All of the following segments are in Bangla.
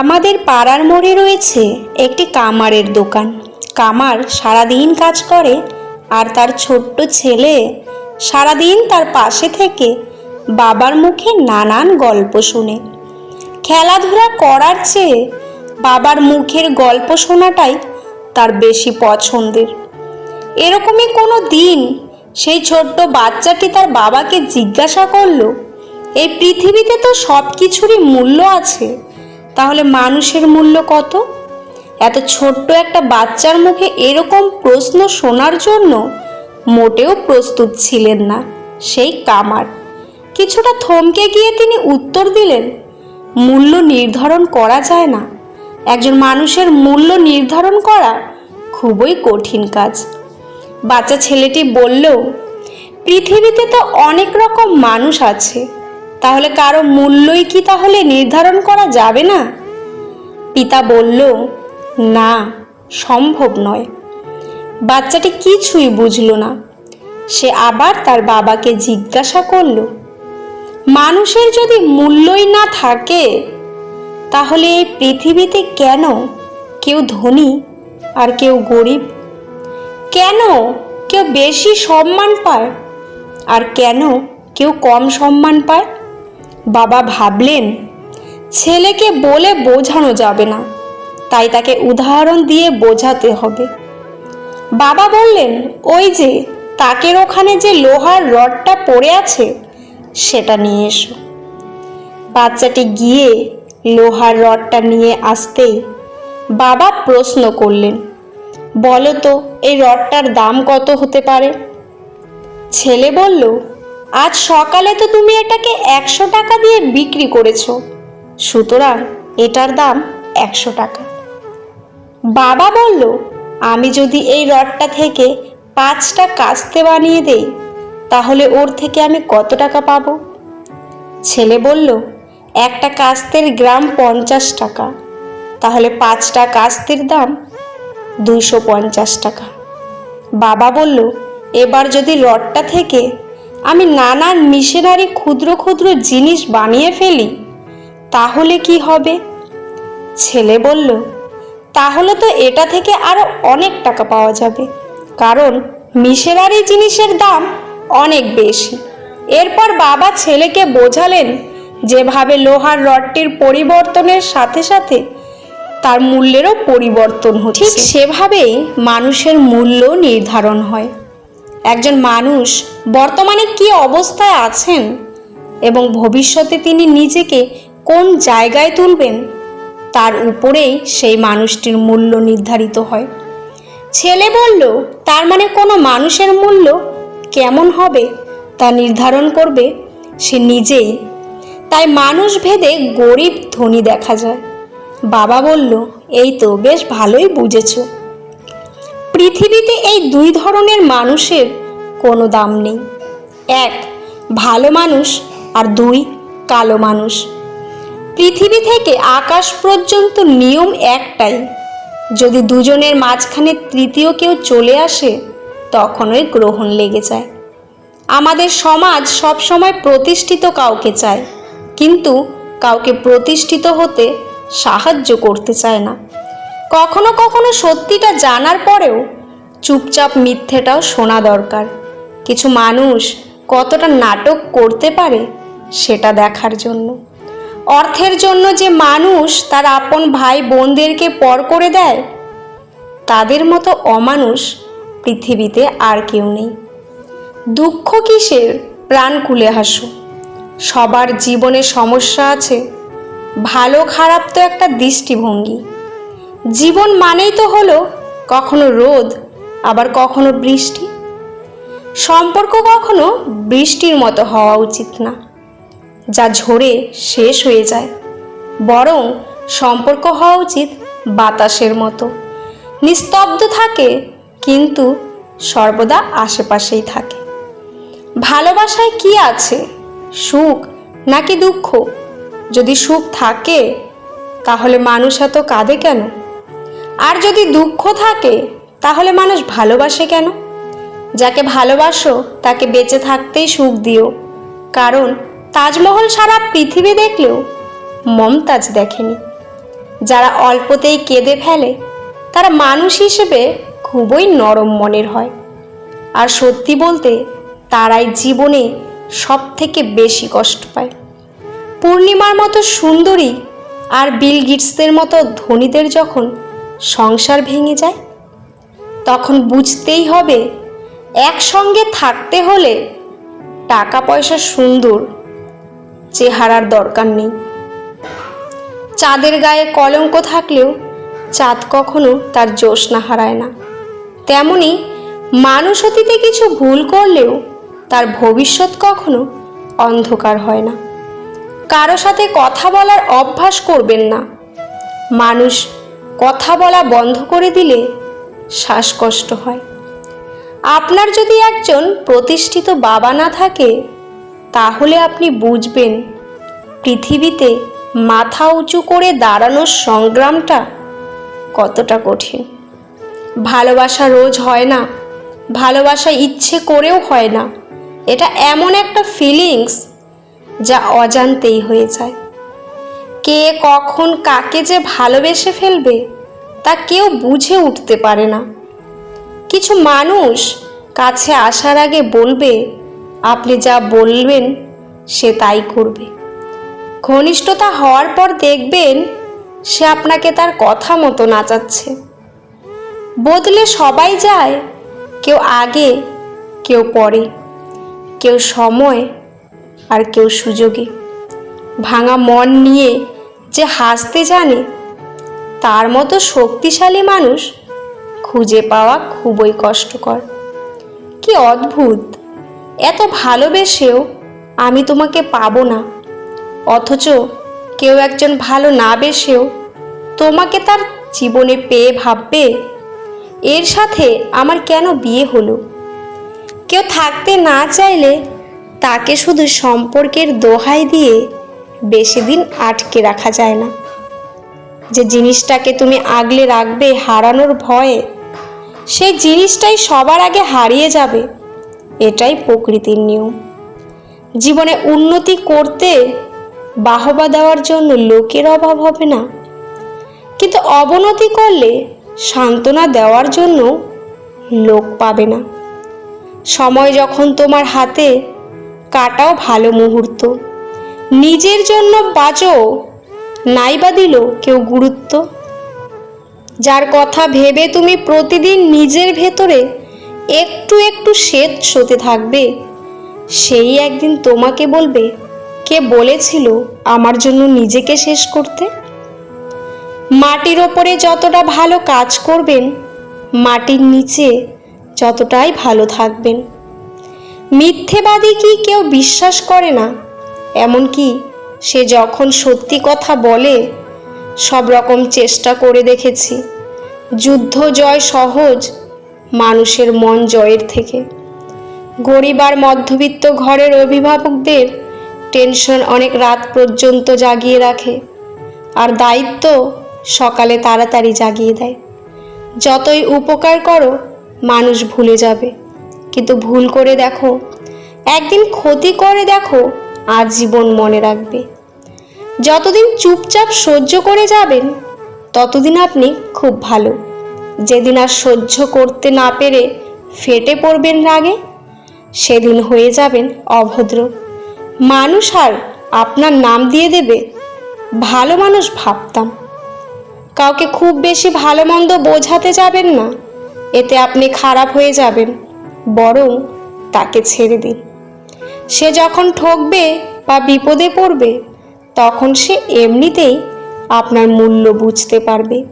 আমাদের পাড়ার মোড়ে রয়েছে একটি কামারের দোকান। কামার সারাদিন কাজ করে আর তার ছোট্ট ছেলে সারাদিন তার পাশে থেকে বাবার মুখে নানান গল্প শুনে। খেলাধুলা করার চেয়ে বাবার মুখের গল্প শোনাটাই তার বেশি পছন্দের। এরকমই কোনো দিন সেই ছোট্ট বাচ্চাটি তার বাবাকে জিজ্ঞাসা করল, এই পৃথিবীতে তো সব কিছুরই মূল্য আছে তাহলে মানুষের মূল্য কত? এত ছোট্ট একটা বাচ্চার মুখে এরকম প্রশ্ন শোনার জন্য মোটেও প্রস্তুত ছিলেন না সেই কামার। কিছুটা থমকে গিয়ে তিনি উত্তর দিলেন, মূল্য নির্ধারণ করা যায় না। একজন মানুষের মূল্য নির্ধারণ করা খুবই কঠিন কাজ। বাচ্চা ছেলেটি বলল পৃথিবীতে তো অনেক রকম মানুষ আছে। তাহলে কারও মূল্যই কি তাহলে নির্ধারণ করা যাবে না? পিতা বলল, না, সম্ভব নয়। বাচ্চাটি কিছুই বুঝল না। সে আবার তার বাবাকে জিজ্ঞাসা করল, মানুষের যদি মূল্যই না থাকে, তাহলে এই পৃথিবীতে কেন? কেউ ধনী আর কেউ গরিব। কেন কেউ বেশি সম্মান পায় আর কেন কেউ কম সম্মান পায়? বাবা ভাবলেন, ছেলেকে বলে বোঝানো যাবে না, তাই তাকে উদাহরণ দিয়ে বোঝাতে হবে। বাবা বললেন, ওই যে, তাকের ওখানে যে লোহার রডটা পড়ে আছে, সেটা নিয়ে এসো। বাচ্চাটি গিয়ে লোহার রডটা নিয়ে আসতেই বাবা প্রশ্ন করলেন, বলো তো, এই রডটার দাম কত হতে পারে? ছেলে বলল আজ সকালে তো তুমি এটাকে একশো টাকা দিয়ে বিক্রি করেছ। সুতরাং এটার দাম একশো টাকা। বাবা বলল, আমি যদি এই রডটা থেকে পাঁচটা কাস্তে বানিয়ে দেই, তাহলে ওর থেকে আমি কত টাকা পাবো? ছেলে বলল, একটা কাস্তের গ্রাম পঞ্চাশ টাকা, তাহলে পাঁচটা কাস্তের দাম দুইশো পঞ্চাশ টাকা। বাবা বলল, এবার যদি রডটা থেকে আমি নানান মিশনারি ক্ষুদ্র ক্ষুদ্র জিনিস বানিয়ে ফেলি। তাহলে কি হবে? ছেলে বলল, তাহলে তো এটা থেকে আরও অনেক টাকা পাওয়া যাবে। কারণ মিশনারি জিনিসের দাম অনেক বেশি। এরপর বাবা ছেলেকে বোঝালেন, যেভাবে লোহার রডটির পরিবর্তনের সাথে সাথে তার মূল্যেরও পরিবর্তন হচ্ছে। সেভাবেই মানুষের মূল্য নির্ধারণ হয়। একজন মানুষ বর্তমানে কি অবস্থায় আছেন এবং ভবিষ্যতে তিনি নিজেকে কোন জায়গায় তুলবেন, তার উপরেই সেই মানুষটির মূল্য নির্ধারিত হয়। ছেলে বলল, তার মানে কোনো মানুষের মূল্য কেমন হবে তা নির্ধারণ করবে সে নিজেই। তাই মানুষ ভেদে গরিব ধনী দেখা যায়। বাবা বলল, এই তো, বেশ ভালোই বুঝেছ। পৃথিবীতে এই দুই ধরনের মানুষের কোনো দাম নেই। এক, ভালো মানুষ আর দুই, কালো মানুষ। পৃথিবী থেকে আকাশ পর্যন্ত নিয়ম একটাই, যদি দুজনের মাঝখানে তৃতীয় কেউ চলে আসে, তখনই গ্রহণ লেগে যায়। আমাদের সমাজ সবসময় প্রতিষ্ঠিত কাউকে চায়, কিন্তু কাউকে প্রতিষ্ঠিত হতে সাহায্য করতে চায় না। কখনো কখনো সত্যিটা জানার পরেও চুপচাপ মিথ্যেটাও শোনা দরকার। কিছু মানুষ কতটা নাটক করতে পারে সেটা দেখার জন্য। অর্থের জন্য যে মানুষ তার আপন ভাই বোনদেরকে পর করে দেয়, তাদের মতো অমানুষ পৃথিবীতে আর কেউ নেই। দুঃখ কিসের? প্রাণ কুলে হাসো। সবার জীবনে সমস্যা আছে, ভালো খারাপ তো একটা দৃষ্টিভঙ্গি। জীবন মানেই তো হলো কখনো রোদ, আবার কখনো বৃষ্টি। সম্পর্ক কখনো বৃষ্টির মতো হওয়া উচিত না, যা ঝরে শেষ হয়ে যায়। বরং সম্পর্ক হওয়া উচিত বাতাসের মতো। নিস্তব্ধ থাকে, কিন্তু সর্বদা আশেপাশেই থাকে। ভালোবাসায় কি আছে? সুখ নাকি দুঃখ? যদি সুখ থাকে, তাহলে মানুষ এত কাঁদে কেন? আর যদি দুঃখ থাকে, তাহলে মানুষ ভালোবাসে কেন? যাকে ভালোবাসো, তাকে বেঁচে থাকতেই সুখ দিও। কারণ তাজমহল সারা পৃথিবী দেখলেও মমতাজ দেখেনি। যারা অল্পতেই কেঁদে ফেলে, তারা মানুষ হিসেবে খুবই নরম মনের হয়। আর সত্যি বলতে, তারাই জীবনে সব থেকে বেশি কষ্ট পায়। পূর্ণিমার মতো সুন্দরী আর বিল গিটসের মতো ধনীদের যখন সংসার ভেঙে যায়। তখন বুঝতেই হবে, একসঙ্গে থাকতে হলে টাকা পয়সা সুন্দর, চেহারার দরকার নেই। চাঁদের গায়ে কলঙ্ক থাকলেও চাঁদ কখনো তার জ্যোৎস্না হারায় না। তেমনি মানুষ অতীতে কিছু ভুল করলেও তার ভবিষ্যৎ কখনো অন্ধকার হয় না। কারও সাথে কথা বলার অভ্যাস করবেন না। মানুষ কথা বলা বন্ধ করে দিলে শ্বাসকষ্ট হয়। আপনার যদি একজন প্রতিষ্ঠিত বাবা না থাকে, তাহলে আপনি বুঝবেন, পৃথিবীতে মাথা উঁচু করে দাঁড়ানোর সংগ্রামটা কতটা কঠিন। ভালোবাসা রোজ হয় না, ভালোবাসা ইচ্ছে করেও হয় না। এটা এমন একটা ফিলিংস যা অজান্তেই হয়ে যায়। কে কখন কাকে যে ভালোবেসে ফেলবে তা কেউ বুঝে উঠতে পারে না। কিছু মানুষ কাছে আসার আগে বলবে, আপনি যা বলবেন, সে তাই করবে। ঘনিষ্ঠতা হওয়ার পর দেখবেন, সে আপনাকে তার কথা মতো নাচাচ্ছে। বদলে সবাই যায়, কেউ আগে, কেউ পরে। কেউ সময় আর কেউ সুযোগে। ভাঙা মন নিয়ে যে হাসতে জানে, তার মতো শক্তিশালী মানুষ খুঁজে পাওয়া খুবই কষ্টকর। কি অদ্ভুত! এত ভালোবেসেও আমি তোমাকে পাবো না। অথচ কেউ একজন ভালো না বেসেও তোমাকে তার জীবনে পেয়ে ভাববে। এর সাথে আমার কেন বিয়ে হলো? কেউ থাকতে না চাইলে তাকে শুধু সম্পর্কের দোহাই দিয়ে বেশি দিন আটকে রাখা যায় না। যে জিনিসটাকে তুমি আগলে রাখবে হারানোর ভয়ে, সেই জিনিসটাই সবার আগে হারিয়ে যাবে, এটাই প্রকৃতির নিয়ম। জীবনে উন্নতি করতে বাহবা দেওয়ার জন্য লোকের অভাব হবে না। কিন্তু অবনতি করলে সান্ত্বনা দেওয়ার জন্য লোক পাবে না। সময় যখন তোমার হাতে কাটাও ভালো মুহূর্ত। নিজের জন্য বাঁচো নাইবা দিল কেউ গুরুত্ব। যার কথা ভেবে তুমি প্রতিদিন নিজের ভেতরে একটু একটু শ্বেত সতে থাকবে, সেই একদিন তোমাকে বলবে, কে বলেছিল আমার জন্য নিজেকে শেষ করতে? মাটির ওপরে যতটা ভালো কাজ করবেন, মাটির নিচে যতটাই ভালো থাকবেন। মিথ্যেবাদী কি কেউ বিশ্বাস করে না? এমনকি সে যখন সত্যি কথা বলে, সব রকম চেষ্টা করে দেখেছি। যুদ্ধ জয় সহজ মানুষের মন জয়ের থেকে। গরিব আর মধ্যবিত্ত ঘরের অভিভাবকদের টেনশন অনেক রাত পর্যন্ত জাগিয়ে রাখে, আর দায়িত্ব সকালে তাড়াতাড়ি জাগিয়ে দেয়। যতই উপকার করো, মানুষ ভুলে যাবে। কিন্তু ভুল করে দেখো, একদিন ক্ষতি করে দেখো আজীবন মনে রাখবে। যতদিন চুপচাপ সহ্য করে যাবেন, ততদিন আপনি খুব ভালো। যেদিন আর সহ্য করতে না পেরে ফেটে পড়বেন রাগে, সেদিন হয়ে যাবেন অভদ্র। মানুষ আর আপনার নাম দিয়ে দেবে, ভালো মানুষ ভাবতাম। কাউকে খুব বেশি ভালো মন্দ বোঝাতে যাবেন না, এতে আপনি খারাপ হয়ে যাবেন, বরং তাকে ছেড়ে দিন। সে যখন ঠকবে বা বিপদে পড়বে, তখন সে এমনিতেই আপনার মূল্য বুঝতে পারবে।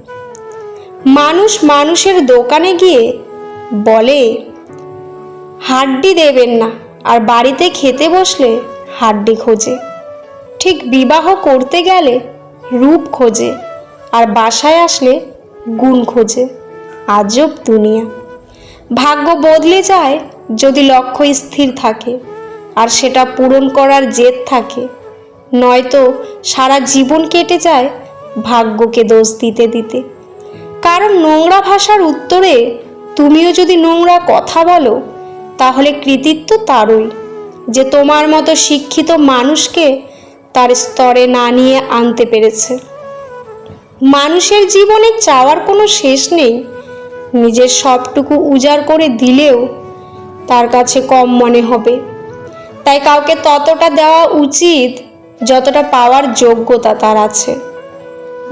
মানুষ মানুষের দোকানে গিয়ে বলে, হাড্ডি দেবেন না আর বাড়িতে খেতে বসলে হাড্ডি খোঁজে। ঠিক বিবাহ করতে গেলে রূপ খোঁজে আর বাসায় আসলে গুণ খোঁজে। আজব দুনিয়া। ভাগ্য বদলে যায় যদি লক্ষ্য স্থির থাকে। আর সেটা পূরণ করার জেদ থাকে। নয়তো সারা জীবন কেটে যায় ভাগ্যকে দোষ দিতে দিতে। কারণ নোংরা ভাষার উত্তরে তুমিও যদি নোংরা কথা বলো, তাহলে কৃতিত্ব তারই। যে তোমার মতো শিক্ষিত মানুষকে তার স্তরে না নিয়ে আনতে পেরেছে। মানুষের জীবনে চাওয়ার কোনো শেষ নেই। নিজের সবটুকু উজাড় করে দিলেও তার কাছে কম মনে হবে। তাই কাউকে ততটা দেওয়া উচিত, যতটা পাওয়ার যোগ্যতা তার আছে।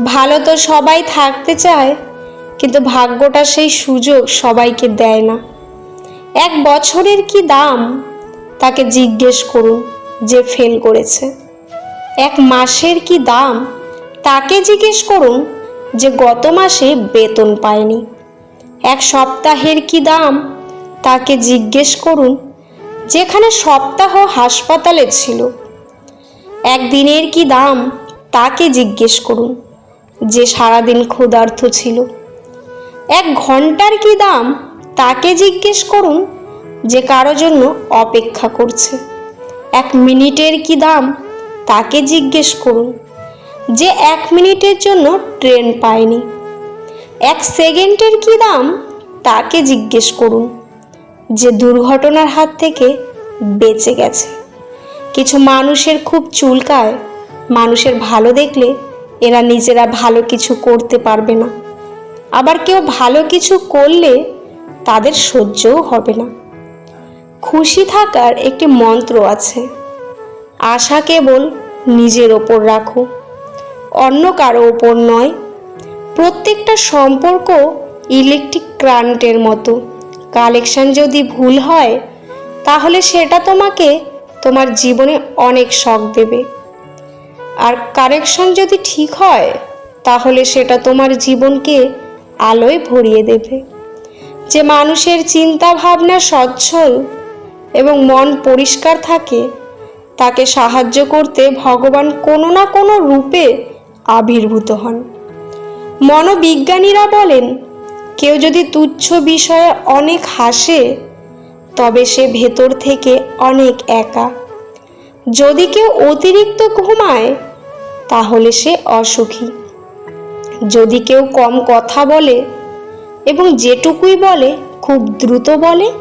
ভালো তো সবাই থাকতে চায়, কিন্তু ভাগ্যটা সেই সুযোগ সবাইকে দেয় না। এক বছরের কি দাম? তাকে জিজ্ঞেস করুন যে ফেল করেছে। এক মাসের কি দাম? তাকে জিজ্ঞেস করুন যে গত মাসে বেতন পায়নি। এক সপ্তাহের কি দাম? তাকে জিজ্ঞেস করুন যেখানে সপ্তাহ হাসপাতালে ছিল। একদিনের কি দাম, তাকে জিজ্ঞেস করুন, যে সারাদিন ক্ষুধার্ত ছিল। এক ঘণ্টার কি দাম, তাকে জিজ্ঞেস করুন, যে কারও জন্য অপেক্ষা করছে। এক মিনিটের কি দাম, তাকে জিজ্ঞেস করুন, যে এক মিনিটের জন্য ট্রেন পায়নি। এক সেকেন্ডের কি দাম, তাকে জিজ্ঞেস করুন। যে দুর্ঘটনার হাত থেকে বেঁচে গেছে। কিছু মানুষের খুব চুলকায়, মানুষের ভালো দেখলে এরা নিজেরা ভালো কিছু করতে পারবে না। আবার কেউ ভালো কিছু করলে তাদের সহ্যও হবে না। খুশি থাকার একটি মন্ত্র আছে, আশা কেবল নিজের ওপর রাখো, অন্য কারও ওপর নয়। প্রত্যেকটা সম্পর্ক ইলেকট্রিক ক্রান্টের মতো। কালেকশন যদি ভুল হয়, তাহলে সেটা তোমাকে তোমার জীবনে অনেক শখ দেবে। আর কারেকশন যদি ঠিক হয়, তাহলে সেটা তোমার জীবনকে আলোয় ভরিয়ে দেবে। যে মানুষের চিন্তা ভাবনা সচ্ছল এবং মন পরিষ্কার থাকে, তাকে সাহায্য করতে ভগবান কোনো না কোনো রূপে আবির্ভূত হন। মনোবিজ্ঞানীরা বলেন কেউ যদি তুচ্ছ বিষয়ে অনেক হাসে, তবে সে ভেতর থেকে অনেক একা। যদি কেউ অতিরিক্ত ঘুমায়, তাহলে সে অসুখী। যদি কেউ কম কথা বলে এবং যেটুকুই বলে, খুব দ্রুত বলে,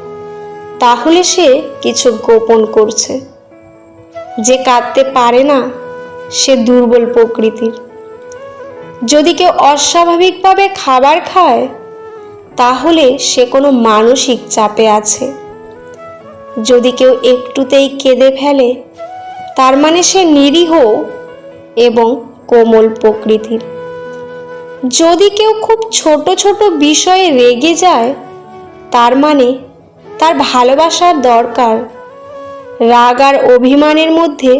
তাহলে সে কিছু গোপন করছে। যে কাঁদতে পারে না, সে দুর্বল প্রকৃতির। যদি কেউ অস্বাভাবিকভাবে খাবার খায় তাহলে সে কোনো মানসিক চাপে আছে। যদি কেউ একটুতেই কেঁদে ফেলে, তার মানে সে নিরীহ এবং কোমল প্রকৃতির। যদি কেউ খুব ছোট ছোট বিষয়ে রেগে যায়, তার মানে তার ভালোবাসার দরকার। রাগ আর অভিমানের মধ্যে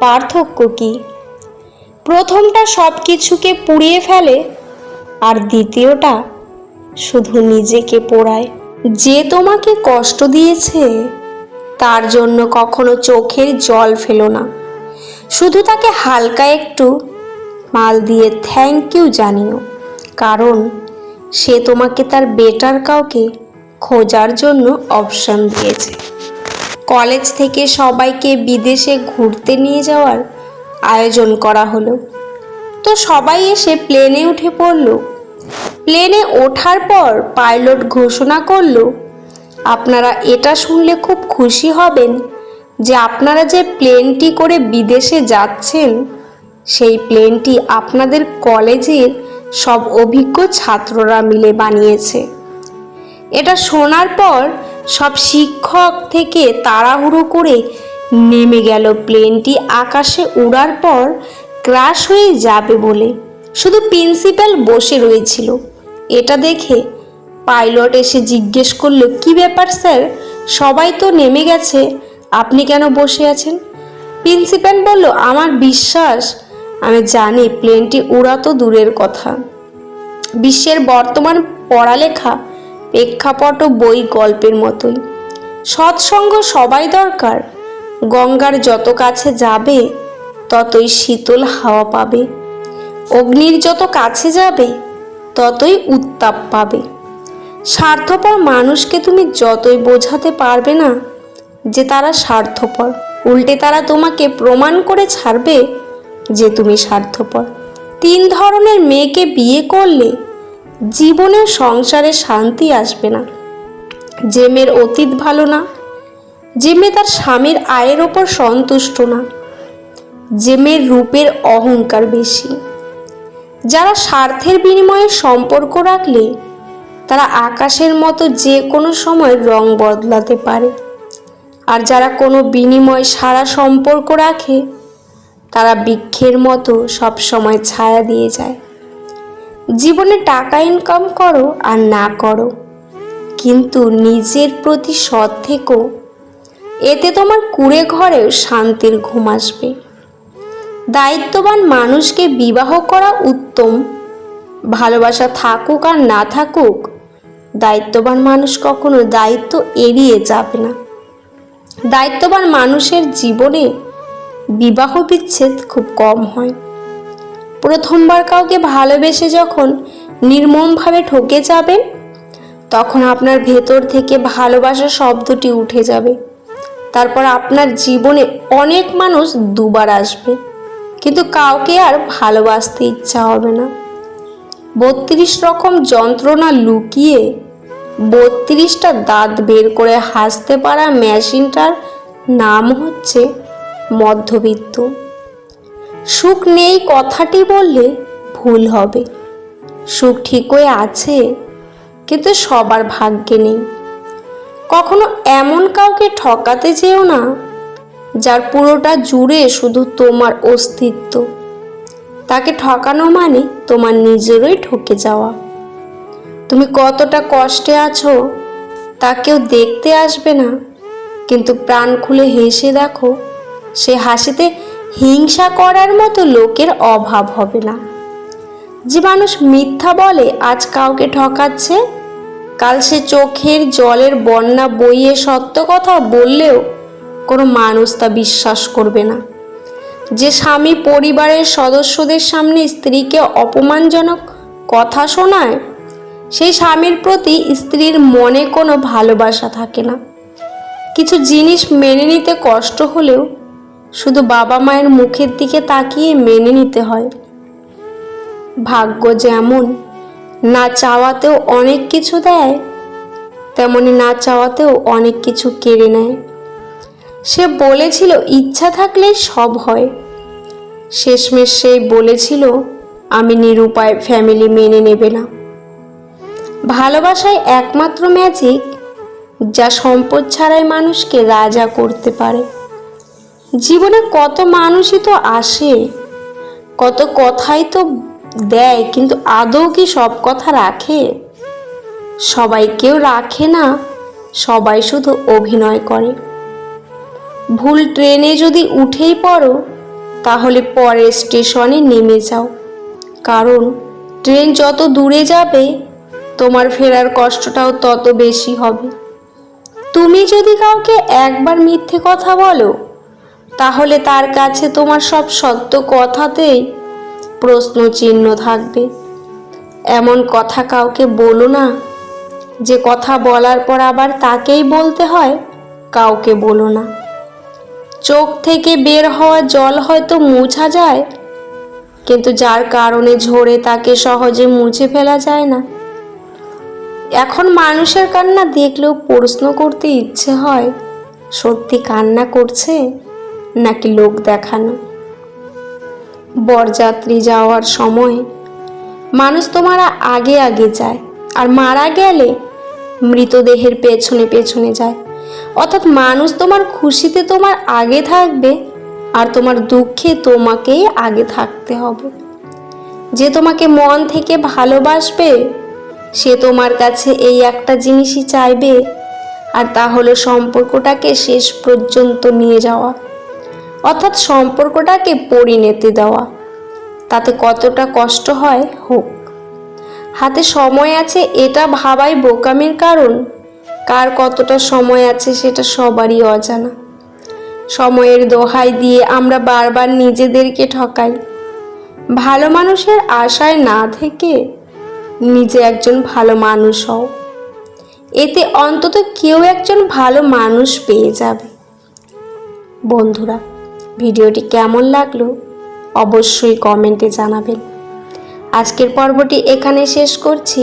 পার্থক্য কি? প্রথমটা সব কিছুকে পুড়িয়ে ফেলে, আর দ্বিতীয়টা শুধু নিজেকে পোড়ায়। যে তোমাকে কষ্ট দিয়েছে, তার জন্য কখনো চোখের জল ফেলো না। শুধু তাকে হালকা একটু মাল দিয়ে থ্যাংক ইউ জানিও, কারণ সে তোমাকে তার বেটার কাউকে খোঁজার জন্য অপশন দিয়েছে। কলেজ থেকে সবাইকে বিদেশে ঘুরতে নিয়ে যাওয়ার আয়োজন করা হলো। তো সবাই এসে প্লেনে উঠে পড়ল। প্লেনে ওঠার পর পাইলট ঘোষণা করল, আপনারা এটা শুনলে খুব খুশি হবেন যে আপনারা যে প্লেনটি করে বিদেশে যাচ্ছেন, সেই প্লেনটি আপনাদের কলেজের সব অভিজ্ঞ ছাত্ররা মিলে বানিয়েছে। এটা শোনার পর সব শিক্ষক থেকে তাড়াহুড়ো করে নেমে গেল প্লেনটি আকাশে উড়ার পর ক্রাশ হয়ে যাবে বলে। শুধু প্রিন্সিপাল বসে রয়েছিল। এটা দেখে পাইলট এসে জিজ্ঞেস করল, কি ব্যাপার স্যার? সবাই তো নেমে গেছে। আপনি কেন বসে আছেন? প্রিন্সিপাল বলল, আমার বিশ্বাস, আমি জানি প্লেনটি উড়া তো দূরের কথা। বিশ্বের বর্তমান পড়ালেখা প্রেক্ষাপট ও বই গল্পের মতোই। সৎসঙ্গ সবাই দরকার। গঙ্গার যত কাছে যাবে, ততই শীতল হাওয়া পাবে। অগ্নির যত কাছে যাবে, ততই উত্তাপ পাবে। স্বার্থপর মানুষকে তুমি যতই বোঝাতে পারবে না, যে তারা স্বার্থপর। উল্টে তারা তোমাকে প্রমাণ করে ছাড়বে যে তুমি স্বার্থপর। তিন ধরনের মেয়েকে বিয়ে করলে জীবনের সংসারে শান্তি আসবে না। যে মেয়ের অতীত ভালো না, যে মেয়ে তার স্বামীর আয়ের ওপর সন্তুষ্ট না, যে মেয়ের রূপের অহংকার বেশি। যারা স্বার্থের বিনিময়ে সম্পর্ক রাখলে, তারা আকাশের মতো যে কোনো সময় রং বদলাতে পারে। আর যারা কোনো বিনিময় সারা সম্পর্ক রাখে, তারা বৃক্ষের মতো সব সময় ছায়া দিয়ে যায়। জীবনে টাকা ইনকাম করো আর না করো, কিন্তু নিজের প্রতি সৎ থেকো। এতে তোমার কুড়ে ঘরেও শান্তির ঘুম আসবে। দায়িত্ববান মানুষকে বিবাহ করা উত্তম। ভালোবাসা থাকুক আর না থাকুক, দায়িত্ববান মানুষ কখনো দায়িত্ব এড়িয়ে যাবে না। দায়িত্ববান মানুষের জীবনে বিবাহ বিচ্ছেদ খুব কম হয়। প্রথমবার কাউকে ভালোবেসে যখন নির্মমভাবে ঠকে যাবেন, তখন আপনার ভেতর থেকে ভালোবাসা শব্দটি উঠে যাবে। তারপর আপনার জীবনে অনেক মানুষ দুবার আসবে। কিন্তু কাউকে আর ভালোবাসতে ইচ্ছা হবে না। বত্রিশ রকম যন্ত্রণা লুকিয়ে বত্রিশটা দাঁত বের করে হাসতে পারা মেশিনটার নাম হচ্ছে মধ্যবিত্ত। সুখ নেই কথাটি বললে ভুল হবে। সুখ ঠিকই আছে, কিন্তু সবার ভাগ্যে নেই। কখনো এমন কাউকে ঠকাতে যেও না যার পুরোটা জুড়ে শুধু তোমার অস্তিত্ব। তাকে ঠকানো মানে তোমার নিজেরই ঠকে যাওয়া। তুমি কতটা কষ্টে আছো, তা কেউ দেখতে আসবে না। কিন্তু প্রাণ খুলে হেসে দেখো, সে হাসিতে হিংসা করার মতো লোকের অভাব হবে না। যে মানুষ মিথ্যা বলে আজ কাউকে ঠকাচ্ছে, কাল সে চোখের জলের বন্যা বইয়ে সত্য কথা বললেও কোনো মানুষ তা বিশ্বাস করবে না। যে স্বামী পরিবারের সদস্যদের সামনে স্ত্রীকে অপমানজনক কথা শোনায়, সেই স্বামীর প্রতি স্ত্রীর মনে কোনো ভালোবাসা থাকে না। কিছু জিনিস মেনে নিতে কষ্ট হলেও শুধু বাবা মায়ের মুখের দিকে তাকিয়ে মেনে নিতে হয়। ভাগ্য যেমন না চাওয়াতেও অনেক কিছু দেয়, তেমনি না চাওয়াতেও অনেক কিছু কেড়ে নেয়। সে বলেছিল, ইচ্ছা থাকলেই সব হয়। শেষমেশ সেই বলেছিল, আমি নিরুপায় ফ্যামিলি মেনে নেবে না। ভালোবাসায় একমাত্র ম্যাজিক যা সম্পদ ছাড়াই মানুষকে রাজা করতে পারে। জীবনে কত মানুষই তো আসে, কত কথাই তো দেয়, কিন্তু আদৌ কি সব কথা রাখে? সবাই কেউ রাখে না, সবাই শুধু অভিনয় করে। ভুল ট্রেনে যদি উঠেই পড়ো, তাহলে পরের স্টেশনে নেমে যাও। কারণ ট্রেন যত দূরে যাবে, তোমার ফেরার কষ্টটাও তত বেশি হবে। তুমি যদি কাউকে একবার মিথ্যে কথা বলো, তাহলে তার কাছে তোমার সব সত্য কথাতেই প্রশ্ন চিহ্ন থাকবে। এমন কথা কাউকে বলো না, যে কথা বলার পর আবার তাকেই বলতে হয়, কাউকে বলো না। চোখ থেকে বের হওয়া জল হয়তো মুছা যায়, কিন্তু যার কারণে ঝরে তাকে সহজে মুছে ফেলা যায় না। এখন মানুষের কান্না দেখলেও প্রশ্ন করতে ইচ্ছে হয়, সত্যি কান্না করছে নাকি লোক দেখানো? বরযাত্রী যাওয়ার সময় মানুষ তোমার আগে আগে যায়, আর মারা গেলে মৃতদেহের পেছনে পেছনে যায়। অর্থাৎ মানুষ তোমার খুশিতে তোমার আগে থাকবে আর তোমার দুঃখে তোমাকেই আগে থাকতে হবে। যে তোমাকে মন থেকে ভালোবাসবে, সে তোমার কাছে এই একটা জিনিসই চাইবে আর তা হলো সম্পর্কটাকে শেষ পর্যন্ত নিয়ে যাওয়া। অর্থাৎ সম্পর্কটাকে পরিণতি দেওয়া। তাতে কতটা কষ্ট হয়, হোক। হাতে সময় আছে, এটা ভাবাই বোকামির কারণ। কার কতটা সময় আছে সেটা সবারই অজানা। সময়ের দোহাই দিয়ে আমরা বারবার নিজেদেরকে ঠকাই। ভালো মানুষের আশায় না থেকে নিজে একজন ভালো মানুষ হও। এতে অন্তত কেউ একজন ভালো মানুষ পেয়ে যাবে। বন্ধুরা, ভিডিওটি কেমন লাগল অবশ্যই কমেন্টে জানাবেন। আজকের পর্বটি এখানে শেষ করছি।